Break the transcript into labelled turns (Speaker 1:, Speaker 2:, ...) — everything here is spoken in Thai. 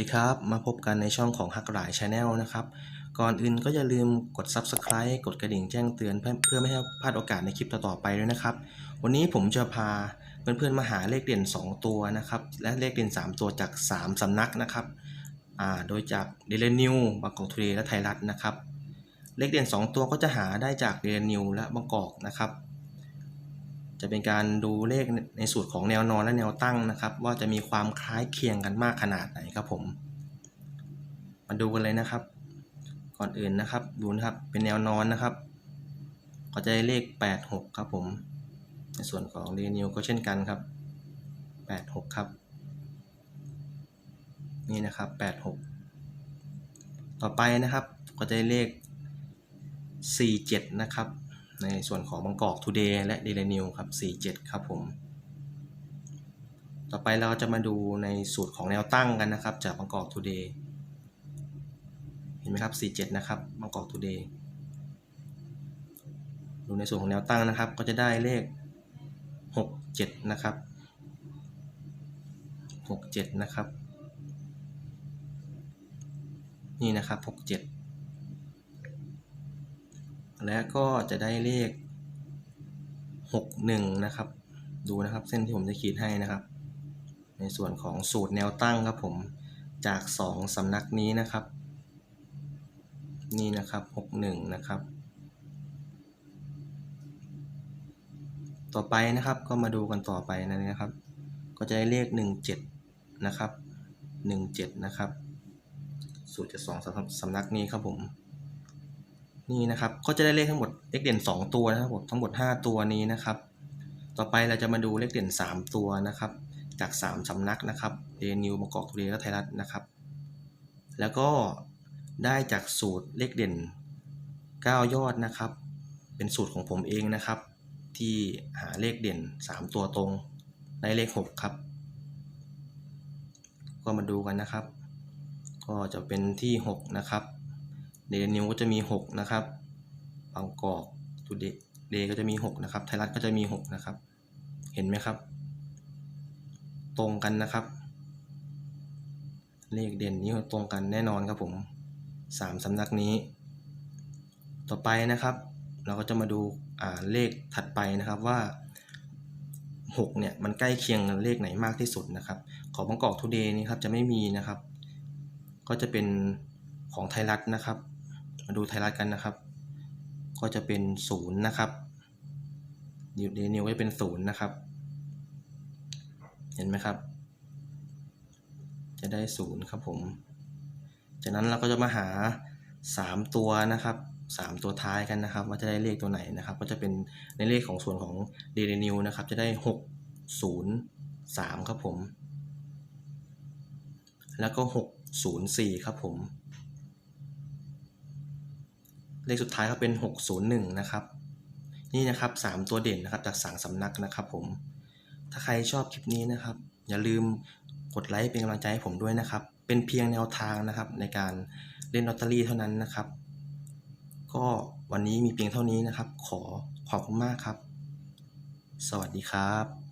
Speaker 1: ดีครับ มาพบกันในช่องของฮักหลายชาแนลนะครับ ก่อนอื่นก็อย่าลืมกด Subscribe กดกระดิ่งแจ้งเตือนเพื่อไม่ให้พลาดโอกาสในคลิปต่อๆไปด้วยนะครับ วันนี้ผมจะพาเพื่อนๆมาหาเลขเด่น 2 ตัวนะครับ และเลขเด่น 3 ตัวจาก 3 สำนักนะครับโดยจากเดลนิวบางกอกทูเดย์และไทยรัฐนะครับ เลขเด่น 2 ตัวก็จะหาได้จากเดลนิวและบางกอกนะครับ จะเป็นการดูเลขในสูตรของแนวนอนและแนวตั้งนะครับ ว่าจะมีความคล้ายเคียงกันมากขนาดไหนครับผม มาดูกันเลยนะครับ ก่อนอื่นนะครับดูนะครับเป็นแนวนอนนะครับ ก็จะได้เลข 86 ครับผม ในส่วนของเรนิวก็เช่นกันครับ 86 ครับ นี่นะครับ 86 ต่อไปนะครับก็จะได้เลข 47 นะครับ ในส่วนของบางกอกทูเดย์และเดลนิวครับ 47 ครับผม ต่อไปเราจะมาดูในสูตรของแนวตั้งกันนะครับ จากบางกอกทูเดย์เห็นไหมครับ 47 นะครับบางกอกทูเดย์ดูในส่วนของแนวตั้งนะครับ ก็จะได้เลข 67 นะครับ 67 นะครับ นี่นะครับ 67 และก็จะได้เลข 61 นะครับ ดูนะครับเส้นที่ผมจะขีดให้นะครับ ในส่วนของสูตรแนวตั้งครับผมจาก 2 สำนักนี้นะครับ นี่นะครับ 61 นะครับ ต่อไปนะครับก็มาดูกันต่อไปนะครับ ก็จะได้เลข 17 นะครับ 17 นะครับ สูตรจากสองสำนักนี้ครับผม นี่นะครับ ก็จะได้เลขทั้งหมดเลขเด่น 2 ตัวนะครับผมทั้งหมด 5 ตัวนี้นะครับ ต่อไปเราจะมาดูเลขเด่น 3 ตัวนะครับ จาก 3 สำนักนะครับเดนิวมากอกทุเรและไทยรัฐนะครับ แล้วก็ได้จากสูตรเลขเด่น 9 ยอดนะครับ เป็นสูตรของผมเองนะครับ ที่หาเลขเด่น 3 ตัวตรงได้เลข 6 ครับ ก็มาดูกันนะครับ ก็จะเป็นที่ 6 นะครับ เดนิวก็จะมี 6 นะครับบางกอกทูเดเดก็จะมี 6 นะครับ ไทยรัฐก็จะมี 6 นะครับ เห็นไหมครับ ตรงกันนะครับ เลขเด่นนี้ตรงกันแน่นอนครับผม3สำนักนี้ ต่อไปนะครับ เราก็จะมาดูอ่าเลขถัดไปนะครับว่า 6 เนี่ย มันใกล้เคียงกับเลขไหนมากที่สุดนะครับ ของบางกอกทูเดย์นี่ครับจะไม่มีนะครับ ก็จะเป็นของไทยรัฐนะครับ มาดูไทยรัฐกันนะครับ ก็จะเป็นศูนย์นะครับยูเดนิวก็จะเป็นศูนย์นะครับ เห็นไหมครับ จะได้ศูนย์ครับผม จากนั้นเราก็จะมาหา 3 ตัวนะครับ3 ตัวท้ายกันนะครับ ว่าจะได้เลขตัวไหนนะครับ ก็จะเป็นในเลขของส่วนของเดนิวนะครับ จะได้ 6 0 3 ครับผม แล้วก็ 6 0 4 ครับผม เลขสุดท้ายก็เป็น 601 นะครับ นี่นะครับ 3 ตัวเด่นนะครับจากสางสำนักนะครับผม ถ้าใครชอบคลิปนี้นะครับ อย่าลืมกดไลค์เป็นกำลังใจให้ผมด้วยนะครับ เป็นเพียงแนวทางนะครับในการเล่นลอตเตอรี่เท่านั้นนะครับ ก็วันนี้มีเพียงเท่านี้นะครับ ขอขอบคุณมากครับ สวัสดีครับ